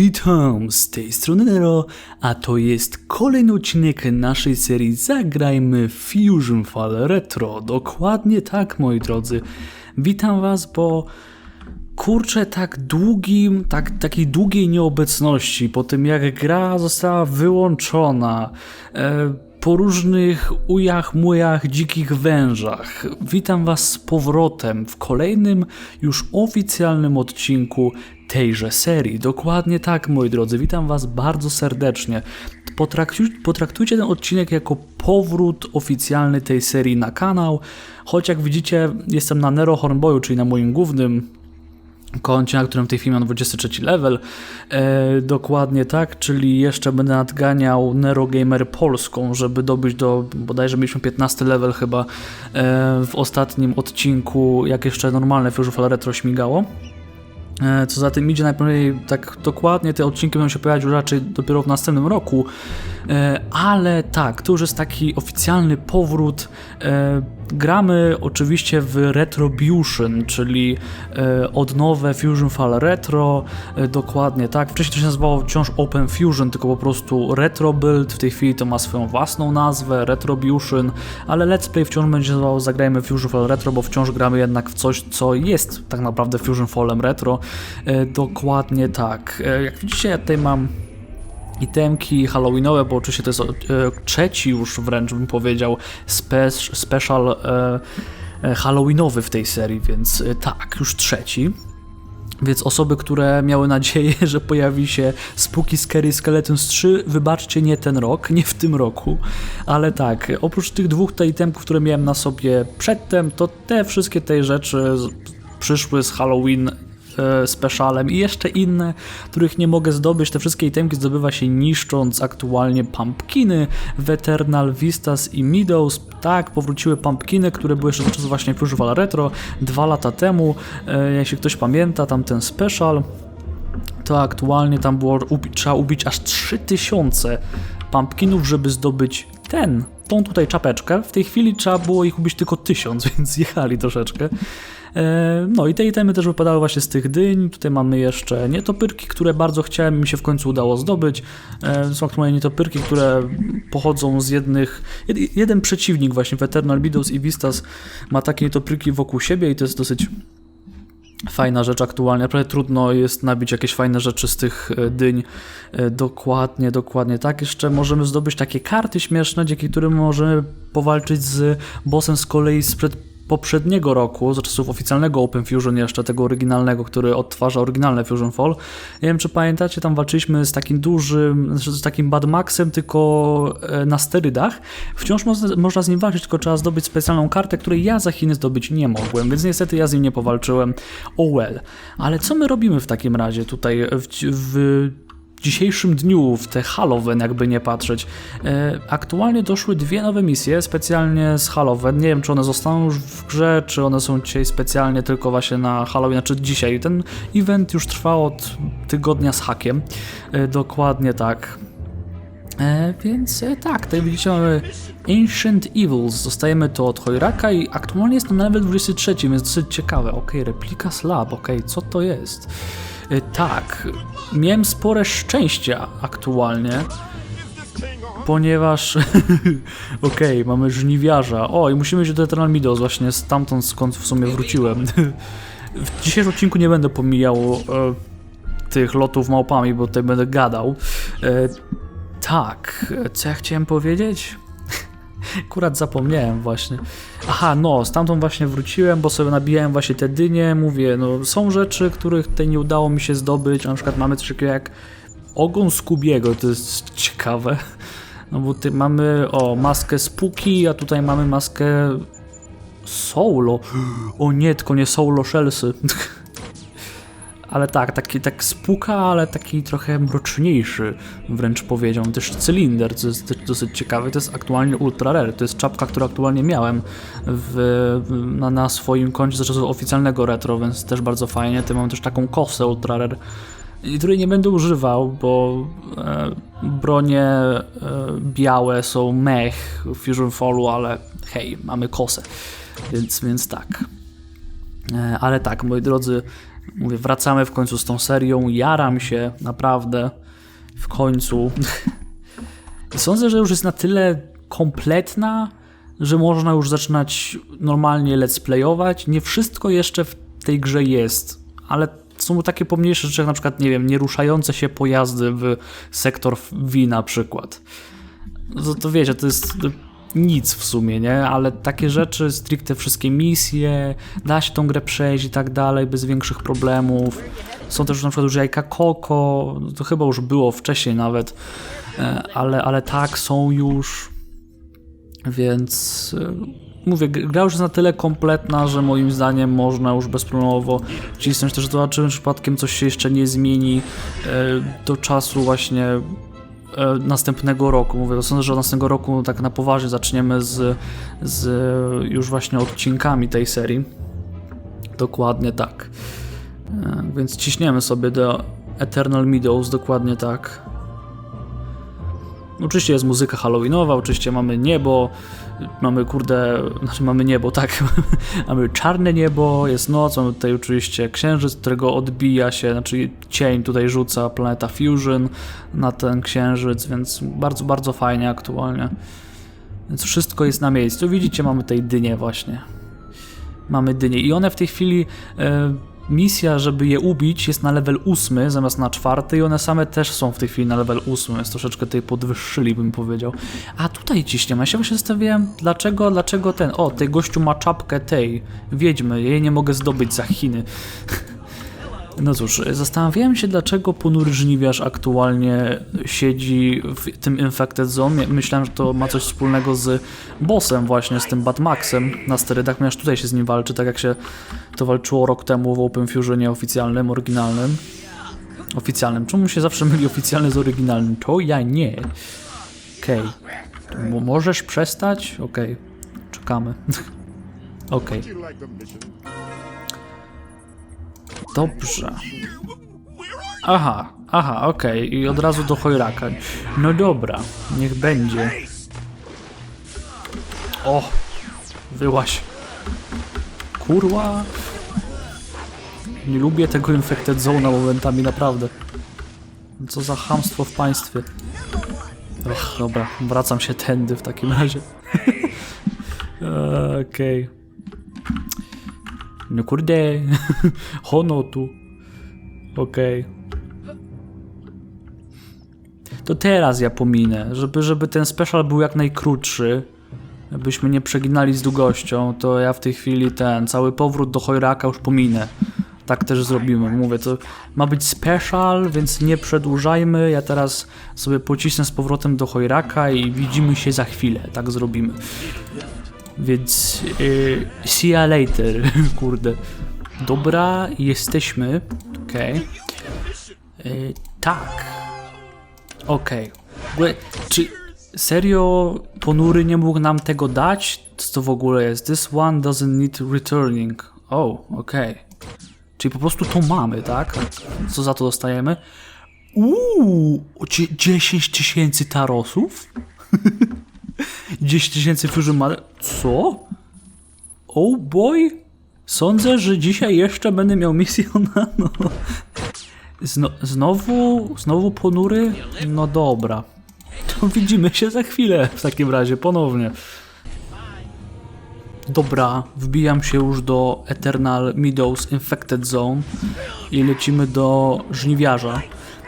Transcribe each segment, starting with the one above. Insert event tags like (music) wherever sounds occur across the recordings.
Witam, z tej strony Nero, a to jest kolejny odcinek naszej serii Zagrajmy Fusion Fall Retro. Dokładnie tak, moi drodzy. Witam was, bo kurczę, tak długim, tak, takiej długiej nieobecności, po tym jak gra została wyłączona, e, po różnych ujach, mujach, dzikich wężach. Witam Was z powrotem w kolejnym, już oficjalnym odcinku tejże serii. Dokładnie tak, moi drodzy. Witam Was bardzo serdecznie. Potraktuj, potraktujcie ten odcinek jako powrót oficjalny tej serii na kanał. Choć jak widzicie, jestem na Nero Hornboyu, czyli na moim głównym koncie, na którym w tej chwili mam 23 level. E, dokładnie tak, czyli jeszcze będę nadganiał Nerogamer Polską, żeby dobyć do, bodajże mieliśmy 15 level chyba e, w ostatnim odcinku, jak jeszcze normalne Fusion Retro śmigało. E, co za tym idzie, najpewniej tak dokładnie te odcinki będą się pojawiać już raczej dopiero w następnym roku, e, ale tak, to już jest taki oficjalny powrót. E, gramy oczywiście w Retrobution, czyli odnowę Fusion Fall Retro, dokładnie tak. Wcześniej to się nazywało wciąż Open Fusion, tylko po prostu Retro Build, w tej chwili to ma swoją własną nazwę, Retrobution, ale Let's Play wciąż będzie nazywało Zagrajmy Fusion Fall Retro, bo wciąż gramy jednak w coś, co jest tak naprawdę Fusion Fallem Retro, E, dokładnie tak. E, jak widzicie, ja tutaj mam itemki halloweenowe, bo oczywiście to jest e, trzeci już wręcz bym powiedział spe special halloweenowy w tej serii, więc tak, już trzeci. Więc osoby, które miały nadzieję, (laughs) że pojawi się Spooky Scary Skeletons 3, wybaczcie, nie ten rok, nie w tym roku, ale tak, oprócz tych dwóch tej itemków, które miałem na sobie przedtem, to te wszystkie te rzeczy przyszły z Halloween E, specialem i jeszcze inne, których nie mogę zdobyć. Te wszystkie itemki zdobywa się niszcząc aktualnie pumpkiny, Eternal Vistas i Meadows. Tak, powróciły pumpkiny, które były jeszcze czas właśnie Fusion Retro dwa lata temu. E, jeśli ktoś pamięta, tam ten special, to aktualnie tam było, trzeba ubić aż 3000 pumpkinów, żeby zdobyć ten, tą tutaj czapeczkę. W tej chwili trzeba było ich ubić tylko 1000, (laughs) więc jechali troszeczkę. E, no i te itemy też wypadały właśnie z tych dyń. Tutaj mamy jeszcze nietopyrki, które bardzo chciałem, mi się w końcu udało zdobyć. E, są aktualnie nietopyrki, które pochodzą z jednych... Jeden przeciwnik właśnie w Eternal Bidos i Vistas ma takie nietopyrki wokół siebie i to jest dosyć fajna rzecz aktualnie. Naprawdę trudno jest nabić jakieś fajne rzeczy z tych e, dyń. Dokładnie, dokładnie tak. Jeszcze możemy zdobyć takie karty śmieszne, dzięki którym możemy powalczyć z bossem z kolei sprzed poprzedniego roku, za czasów oficjalnego Open Fusion jeszcze, tego oryginalnego, który odtwarza oryginalne Fusion Fall. Nie wiem, czy pamiętacie, tam walczyliśmy z takim dużym, znaczy z takim Bad Maxem, tylko e, na sterydach. Wciąż można, można z nim walczyć, tylko trzeba zdobyć specjalną kartę, której ja za Chiny zdobyć nie mogłem, więc niestety ja z nim nie powalczyłem. Oh well. Ale co my robimy w takim razie tutaj w, w dzisiejszym dniu, w te Halloween, jakby nie patrzeć. E, aktualnie doszły dwie nowe misje specjalnie z Halloween. Nie wiem, czy one zostaną już w grze, czy one są dzisiaj specjalnie tylko właśnie na Halloween, znaczy dzisiaj. Ten event już trwa od tygodnia z hakiem. E, dokładnie tak. E, więc e, tak, tutaj widzicie mamy Ancient Evils, dostajemy to od Hojraka i aktualnie jest to na level 23, więc dosyć ciekawe. Ok, replika slab, ok, co to jest? E, tak, miałem spore szczęścia aktualnie, ponieważ (laughs) okej, okay, mamy żniwiarza. O, i musimy iść do Eternal Meadows, właśnie stamtąd skąd w sumie wróciłem. (laughs) w dzisiejszym odcinku nie będę pomijał e, tych lotów małpami, bo tutaj będę gadał. E, tak, co ja chciałem powiedzieć? Akurat zapomniałem właśnie. Aha, no, stamtąd właśnie wróciłem, bo sobie nabijałem właśnie te dynie, mówię, no są rzeczy, których tutaj nie udało mi się zdobyć, na przykład mamy coś takiego jak ogon Skubiego, to jest ciekawe. No bo tutaj mamy, o, maskę Spooky, a tutaj mamy maskę Solo. (gasps) O nie, tylko nie Solo Shellsy. (laughs) ale tak, taki tak spuka, ale taki trochę mroczniejszy, wręcz powiedziałbym. Też cylinder, co jest dosyć ciekawe, to jest aktualnie ultra rare. To jest czapka, którą aktualnie miałem w, na, na swoim koncie z czasów oficjalnego retro, więc też bardzo fajnie. Ty mam też taką kosę ultra rare której nie będę używał, bo e, bronie e, białe są mech w Fusion Fallu, ale hej, mamy kosę, więc, więc tak. E, ale tak, moi drodzy, Mówię, wracamy w końcu z tą serią, jaram się, naprawdę, w końcu. (laughs) Sądzę, że już jest na tyle kompletna, że można już zaczynać normalnie let's playować. Nie wszystko jeszcze w tej grze jest, ale są takie pomniejsze rzeczy, jak na przykład, nie wiem, nieruszające się pojazdy w sektor V na przykład. No to wiecie, to jest nic w sumie, nie? Ale takie rzeczy, stricte wszystkie misje, da się tą grę przejść i tak dalej, bez większych problemów. Są też na przykład już jajka Koko, to chyba już było wcześniej nawet, e, ale, ale tak, są już, więc e, mówię, gra już jest na tyle kompletna, że moim zdaniem można już bezproblemowo wcisnąć też zobaczymy, czy przypadkiem coś się jeszcze nie zmieni e, do czasu właśnie następnego roku. Mówię, sądzę, że od następnego roku tak na poważnie zaczniemy z, z już właśnie odcinkami tej serii. Dokładnie tak. E, Więc ciśniemy sobie do Eternal Meadows, dokładnie tak. Oczywiście jest muzyka halloweenowa, oczywiście mamy niebo, mamy kurde, znaczy mamy niebo, tak, (laughs) mamy czarne niebo, jest noc, mamy tutaj oczywiście księżyc, którego odbija się, znaczy cień tutaj rzuca planeta Fusion na ten księżyc, więc bardzo, bardzo fajnie aktualnie. Więc wszystko jest na miejscu. Widzicie, mamy tutaj dynię właśnie. Mamy dynię i one w tej chwili e, misja, żeby je ubić jest na level 8 zamiast na czwarty i one same też są w tej chwili na level 8, więc troszeczkę tutaj podwyższyli bym powiedział. A tutaj ciśniemy, ja się właśnie zastanawiałem dlaczego, dlaczego ten, o tej gościu ma czapkę tej wiedźmy, jej nie mogę zdobyć za Chiny. (laughs) No cóż, zastanawiałem się, dlaczego ponury żniwiarz aktualnie siedzi w tym Infected Zone. Myślałem, że to ma coś wspólnego z bossem właśnie, z tym Batmaxem na sterydach, ponieważ tutaj się z nim walczy, tak jak się to walczyło rok temu w Open Fusionie oficjalnym, oryginalnym. Oficjalnym. Czemu się zawsze myli oficjalny z oryginalnym? To ja nie. Okej. Okay. Możesz przestać? Okej. Czekamy. (laughs) Okej. Dobrze. Aha, aha, okej. I od razu do chojraka. No dobra, niech będzie. O! Wyłaś. Kurwa. Nie lubię tego Infected Zone'a momentami, naprawdę. Co za hamstwo w państwie. Och, dobra, wracam się tędy w takim razie. (laughs) Okej. No kurde. (laughs) Hono tu. Okej. To teraz ja pominę, żeby, żeby ten special był jak najkrótszy. Byśmy nie przeginali z długością, to ja w tej chwili ten cały powrót do Chojraka już pominę. Tak też zrobimy. Mówię, to ma być special, więc nie przedłużajmy. Ja teraz sobie pocisnę z powrotem do Chojraka i widzimy się za chwilę. Tak zrobimy. Więc yy, see ya later, (laughs) kurde. Dobra, jesteśmy. Okej. Okay. Yy, tak. Okej. Okay. Czy serio ponury nie mógł nam tego dać? Co to w ogóle jest? This one doesn't need returning. Oh, okej. Okay. Czyli po prostu to mamy, tak? Co za to dostajemy? Uuu, 10 tysięcy tarosów? (laughs) 10 tysięcy Fusion Mother. Co? Oh boy? Sądzę, że dzisiaj jeszcze będę miał misjona. No. Zno, znowu, znowu ponury? No dobra. To widzimy się za chwilę w takim razie, ponownie. Dobra, wbijam się już do Eternal Meadows Infected Zone i lecimy do żniwiarza.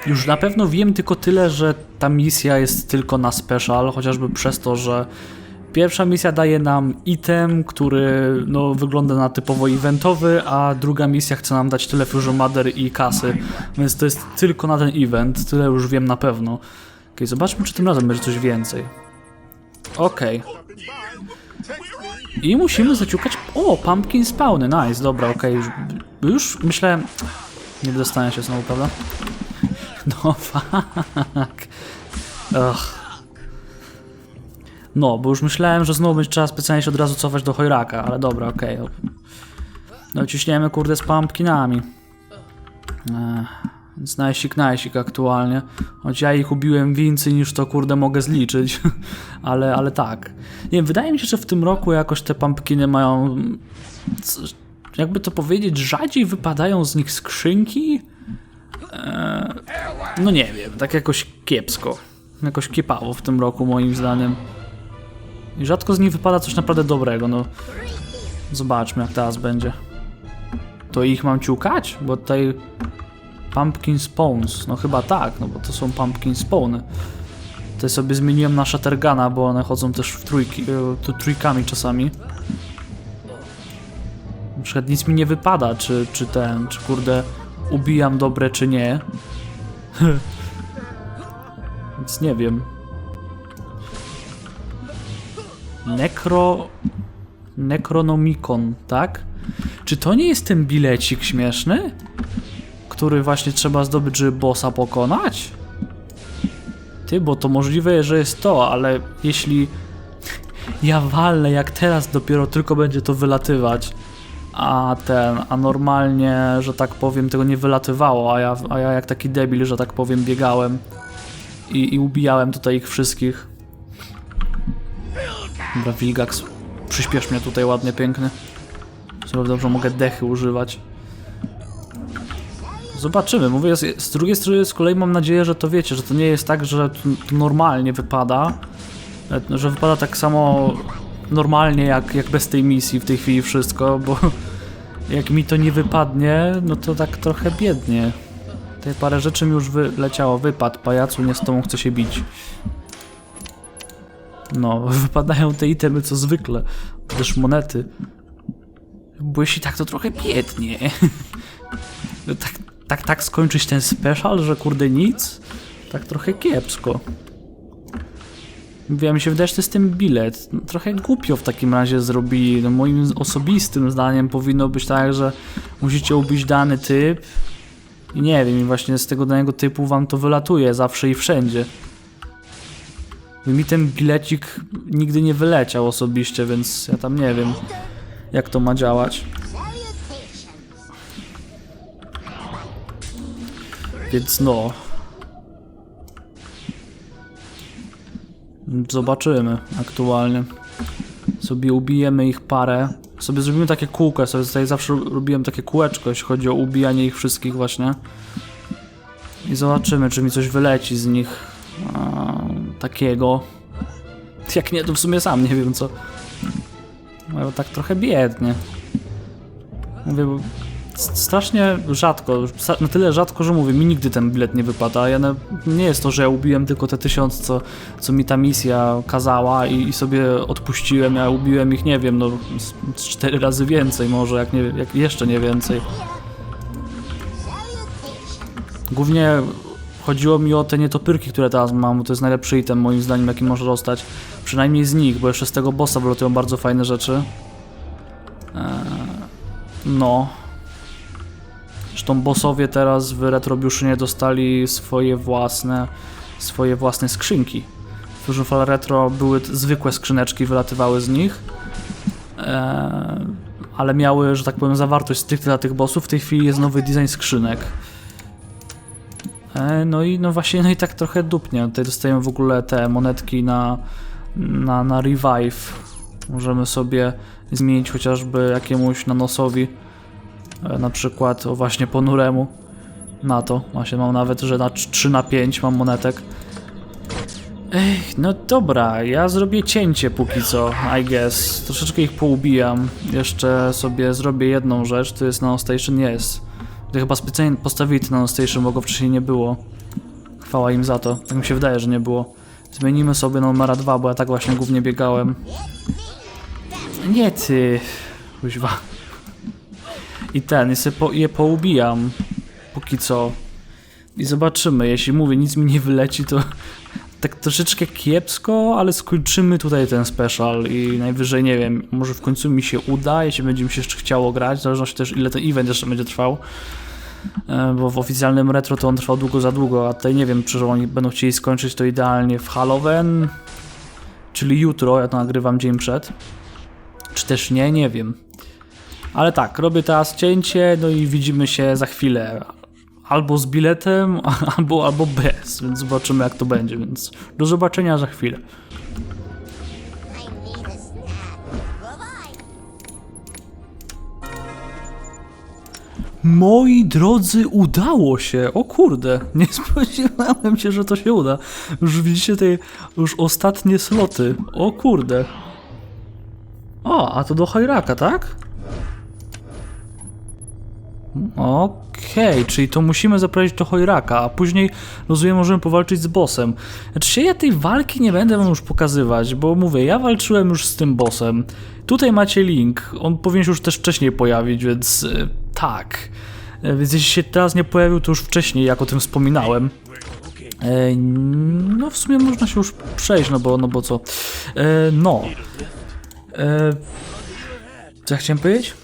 Już na pewno wiem tylko tyle, że ta misja jest tylko na special, chociażby przez to, że pierwsza misja daje nam item, który no, wygląda na typowo eventowy, a druga misja chce nam dać tyle Fusion Mother i kasy, więc to jest tylko na ten event, tyle już wiem na pewno. Ok, zobaczmy, czy tym razem będzie coś więcej. Okay. I musimy zaciukać... O, pumpkin spawny, nice, dobra, okay. już, już myślałem... Nie dostanę się znowu, prawda? No (laughs) fuck. Ugh. No, bo już myślałem, że znowu będzie trzeba specjalnie się od razu cofać do Chojraka, ale dobra, okej. Okay. No ciśniemy kurde z pumpkinami. Więc najsik, najsik aktualnie. Choć ja ich ubiłem więcej niż to kurde mogę zliczyć. (laughs) ale, ale tak. Nie wiem, wydaje mi się, że w tym roku jakoś te pumpkiny mają jakby to powiedzieć, rzadziej wypadają z nich skrzynki. Eee, no nie wiem, tak jakoś kiepsko. Jakoś kiepało w tym roku moim zdaniem. I rzadko z nich wypada coś naprawdę dobrego, no. Zobaczmy jak teraz będzie. To ich mam ciukać? Bo tutaj Pumpkin Spawns, no chyba tak, no bo to są Pumpkin Spawny. Tutaj sobie zmieniłem na Shattergana, bo one chodzą też w trójki, e, tu trójkami czasami. Na przykład nic mi nie wypada, czy, czy ten, czy kurde ubijam dobre, czy nie. (laughs) Więc nie wiem. Necro... Necronomicon, tak? Czy to nie jest ten bilecik śmieszny? Który właśnie trzeba zdobyć, żeby bossa pokonać? Ty, bo to możliwe, że jest to, ale jeśli ja walnę jak teraz dopiero tylko będzie to wylatywać, a ten, a normalnie, że tak powiem, tego nie wylatywało, a ja, a ja jak taki debil, że tak powiem, biegałem i, i ubijałem tutaj ich wszystkich. Dobra, Wilgax, przyspiesz mnie tutaj ładnie, piękny. Sobie dobrze mogę dechy używać. Zobaczymy. Mówię, z, drugiej strony z kolei mam nadzieję, że to wiecie, że to nie jest tak, że to, normalnie wypada, że wypada tak samo normalnie jak, jak bez tej misji w tej chwili wszystko, bo (laughs) jak mi to nie wypadnie, no to tak trochę biednie. Tutaj parę rzeczy mi już wyleciało. Wypad, pajacu, nie z tobą chcę się bić. No, (laughs) wypadają te itemy co zwykle. Też monety. Bo jeśli tak, to trochę biednie. (laughs) tak, tak, tak skończyć ten special, że kurde nic? Tak trochę kiepsko. Wiem, mi się wydaje, że to jest ten bilet. Trochę głupio w takim razie zrobili. No, moim osobistym zdaniem powinno być tak, że musicie ubić dany typ i nie wiem, i właśnie z tego danego typu wam to wylatuje zawsze i wszędzie. Mi ten bilecik nigdy nie wyleciał osobiście, więc ja tam nie wiem, jak to ma działać. Więc no. Zobaczymy aktualnie. Sobie ubijemy ich parę. Sobie zrobimy takie kółko. Sobie tutaj zawsze robiłem takie kółeczko, jeśli chodzi o ubijanie ich wszystkich właśnie. I zobaczymy, czy mi coś wyleci z nich takiego. (laughs) Jak nie, to w sumie sam nie wiem co. No, tak trochę biednie. Mówię, bo strasznie rzadko, na tyle rzadko, że mówię, mi nigdy ten bilet nie wypada. Ja na, nie jest to, że ja ubiłem tylko te tysiąc, co, co mi ta misja kazała i, i sobie odpuściłem, ja ubiłem ich, nie wiem, no cztery razy więcej może, jak, nie, jak jeszcze nie więcej. Głównie chodziło mi o te nietopyrki, które teraz mam, to jest najlepszy item moim zdaniem, jaki może dostać. Przynajmniej z nich, bo jeszcze z tego bossa wylatują bardzo fajne rzeczy. Eee, no. Zresztą bossowie teraz w Retrobiuszynie dostali swoje własne, swoje własne skrzynki. W Fusion Retro były zwykłe skrzyneczki, wylatywały z nich. Eee, ale miały, że tak powiem, zawartość stricte dla tych bossów. W tej chwili jest nowy design skrzynek. Eee, no i no właśnie, no i tak trochę dupnie. Tutaj dostajemy w ogóle te monetki na, na, na revive. Możemy sobie zmienić chociażby jakiemuś nanosowi E, na przykład o właśnie ponuremu na to. Właśnie mam nawet, że na 3 na 5 mam monetek. Ech, no dobra, ja zrobię cięcie póki co, I guess. Troszeczkę ich poubijam. Jeszcze sobie zrobię jedną rzecz, to jest nanostation, jest. To chyba specjalnie postawili ten nanostation, bo go wcześniej nie było. Chwała im za to. Tak mi się wydaje, że nie było. Zmienimy sobie numera 2, bo ja tak właśnie głównie biegałem. Nie ty, kuźwa. I ten, i sobie po, je poubijam. Póki co. I zobaczymy. Jeśli mówię, nic mi nie wyleci, to (laughs) tak troszeczkę kiepsko, ale skończymy tutaj ten special i najwyżej, nie wiem, może w końcu mi się uda, jeśli będzie mi się jeszcze chciało grać, w zależności też ile ten event jeszcze będzie trwał. E, bo w oficjalnym retro to on trwał długo za długo, a tutaj nie wiem, czy oni będą chcieli skończyć to idealnie w Halloween, czyli jutro, ja to nagrywam dzień przed. Czy też nie, nie wiem. Ale tak, robię teraz cięcie, no i widzimy się za chwilę. Albo z biletem, (laughs) albo, albo bez, więc zobaczymy jak to będzie, więc do zobaczenia za chwilę. Moi drodzy, udało się. O kurde, (laughs) nie spodziewałem się, że to się uda. Już widzicie te już ostatnie sloty. O kurde. O, a to do Hajraka, tak? Okej, czyli to musimy zaprowadzić do Hojraka, a później rozumiem, możemy powalczyć z bossem. Znaczy ja tej walki nie będę wam już pokazywać, bo mówię, ja walczyłem już z tym bossem. Tutaj macie link, on powinien się już też wcześniej pojawić, więc e, tak. E, Więc jeśli się teraz nie pojawił, to już wcześniej, jak o tym wspominałem. E, no w sumie można się już przejść, no bo, no bo co. E, no. E, co ja chciałem powiedzieć?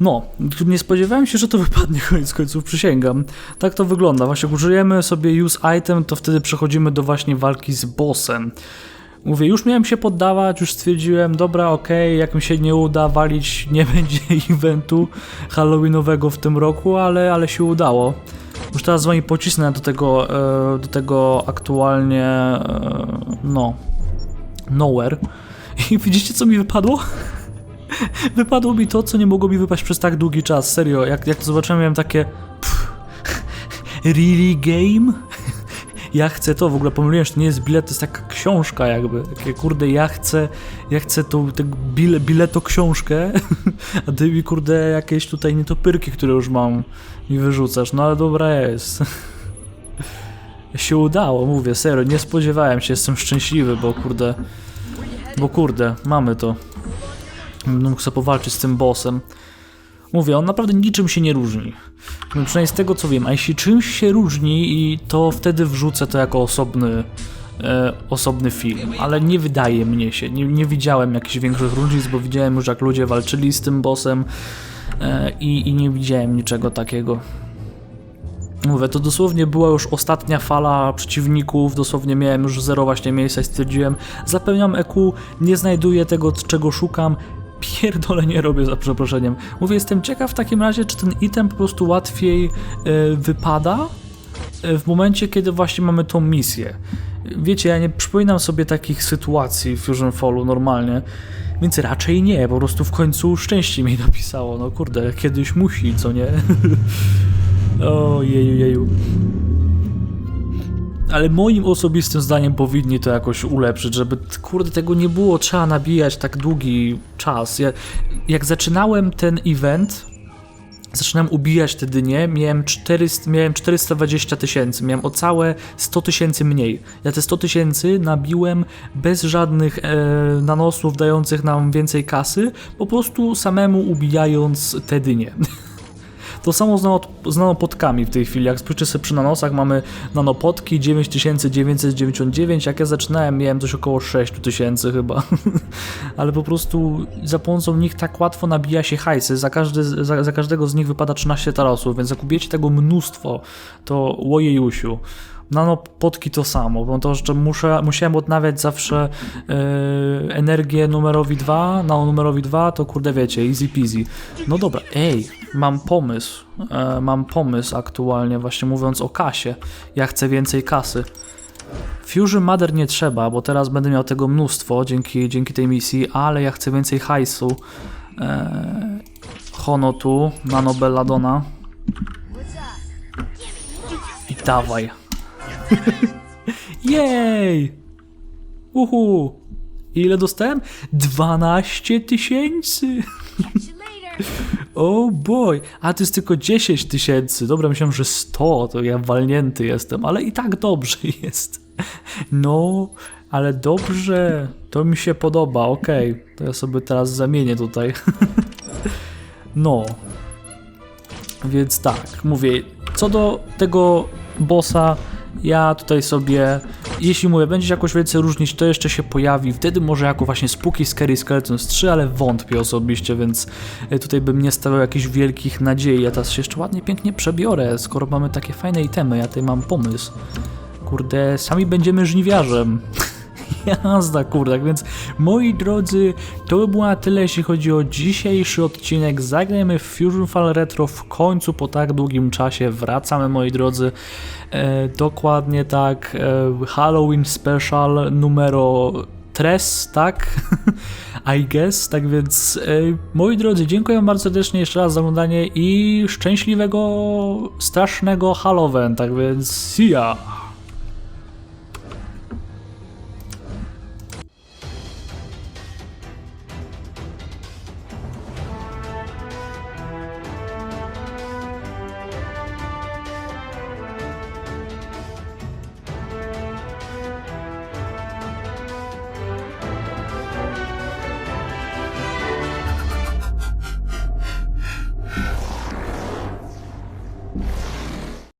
No, nie spodziewałem się, że to wypadnie (laughs) koniec końców, przysięgam. Tak to wygląda. Właśnie jak użyjemy sobie use item, to wtedy przechodzimy do właśnie walki z bossem. Mówię, już miałem się poddawać, już stwierdziłem, dobra, okej, jak mi się nie uda walić, (laughs) nie będzie eventu halloweenowego w tym roku, ale, ale się udało. Już teraz z wami pocisnę do tego, e, do tego aktualnie, e, no, nowhere. (laughs) I widzicie, co mi wypadło? (laughs) Wypadło mi to, co nie mogło mi wypaść przez tak długi czas. Serio, jak, jak to zobaczyłem, miałem takie. Pff, (laughs) really game? (laughs) Ja chcę to, w ogóle pomyliłem, że to nie jest bilet, to jest taka książka jakby. Takie kurde, ja chcę, ja chcę tą tę bile, bileto książkę, a ty mi kurde jakieś tutaj nietopyrki, które już mam mi wyrzucasz. No ale dobra jest. się udało, mówię, serio, nie spodziewałem się, jestem szczęśliwy, bo kurde, bo kurde, mamy to. Będę powalczyć z tym bossem. Mówię, on naprawdę niczym się nie różni. No, przynajmniej z tego co wiem, a jeśli czymś się różni, i to wtedy wrzucę to jako osobny, e, osobny film. Ale nie wydaje mnie się, nie, nie widziałem jakichś większych różnic, bo widziałem już jak ludzie walczyli z tym bossem e, i, i nie widziałem niczego takiego. Mówię, to dosłownie była już ostatnia fala przeciwników, dosłownie miałem już zero właśnie miejsca i stwierdziłem, zapewniam EQ, nie znajduję tego, czego szukam, pierdolę nie robię za przeproszeniem. Mówię, jestem ciekaw w takim razie, czy ten item po prostu łatwiej e, wypada e, w momencie, kiedy właśnie mamy tą misję. Wiecie, ja nie przypominam sobie takich sytuacji w Fusion Fallu normalnie, więc raczej nie, po prostu w końcu szczęście mi (laughs) napisało, no kurde, kiedyś musi, co nie? (laughs) O jeju, jeju. Ale moim osobistym zdaniem powinni to jakoś ulepszyć, żeby kurde tego nie było, trzeba nabijać tak długi czas. Ja, jak zaczynałem ten event, zaczynałem ubijać te dynie, miałem, 400, miałem 420 tysięcy, miałem o całe 100 tysięcy mniej. Ja te 100 tysięcy nabiłem bez żadnych e, nanosów dających nam więcej kasy, po prostu samemu ubijając te dynie. (laughs) To samo z, nano, z nanopodkami w tej chwili. Jak spojrzycie sobie przy nanosach, mamy nanopodki 9999. Jak ja zaczynałem, miałem coś około 6000 chyba. (laughs) Ale po prostu za pomocą nich tak łatwo nabija się hajsy. Za, każdy, za, za każdego z nich wypada 13 tarosów, więc jak tego mnóstwo, to łojejusiu. Nanopodki to samo, bo to jeszcze muszę, musiałem odnawiać zawsze yy, energię numerowi 2, nano numerowi 2, to kurde wiecie, easy peasy. No dobra, ej, mam pomysł, e, mam pomysł aktualnie, właśnie mówiąc o kasie. Ja chcę więcej kasy. Fusion Mother nie trzeba, bo teraz będę miał tego mnóstwo dzięki, dzięki tej misji, ale ja chcę więcej hajsu. E, Hono tu, Nano Belladonna. I dawaj. (laughs) Jej! Uhu! Ile dostałem? 12 tysięcy! (laughs) Oh boy, a to jest tylko 10 tysięcy. Dobra, myślałem, że 100, to ja walnięty jestem, ale i tak dobrze (laughs) jest. No, ale dobrze, to mi się podoba, okej. Okay. To ja sobie teraz zamienię tutaj. No. Więc tak, mówię, co do tego bossa, ja tutaj sobie, jeśli mówię, będzie jakoś więcej różnić, to jeszcze się pojawi, wtedy może jako właśnie Spooky Scary Skeletons 3, ale wątpię osobiście, więc e, tutaj bym nie stawiał jakichś wielkich nadziei, ja teraz się jeszcze ładnie, pięknie przebiorę, skoro mamy takie fajne itemy, ja tutaj mam pomysł. Kurde, sami będziemy żniwiarzem. (laughs) Jazda, kurde, tak więc moi drodzy, to by było na tyle, jeśli chodzi o dzisiejszy odcinek. Zagrajmy w Fusion Fall Retro w końcu po tak długim czasie. Wracamy, moi drodzy. E, dokładnie tak. E, Halloween Special numero Tres, tak? (laughs) I guess, tak więc e, moi drodzy, dziękuję bardzo serdecznie jeszcze raz za oglądanie i szczęśliwego, strasznego Halloween, tak więc see ya!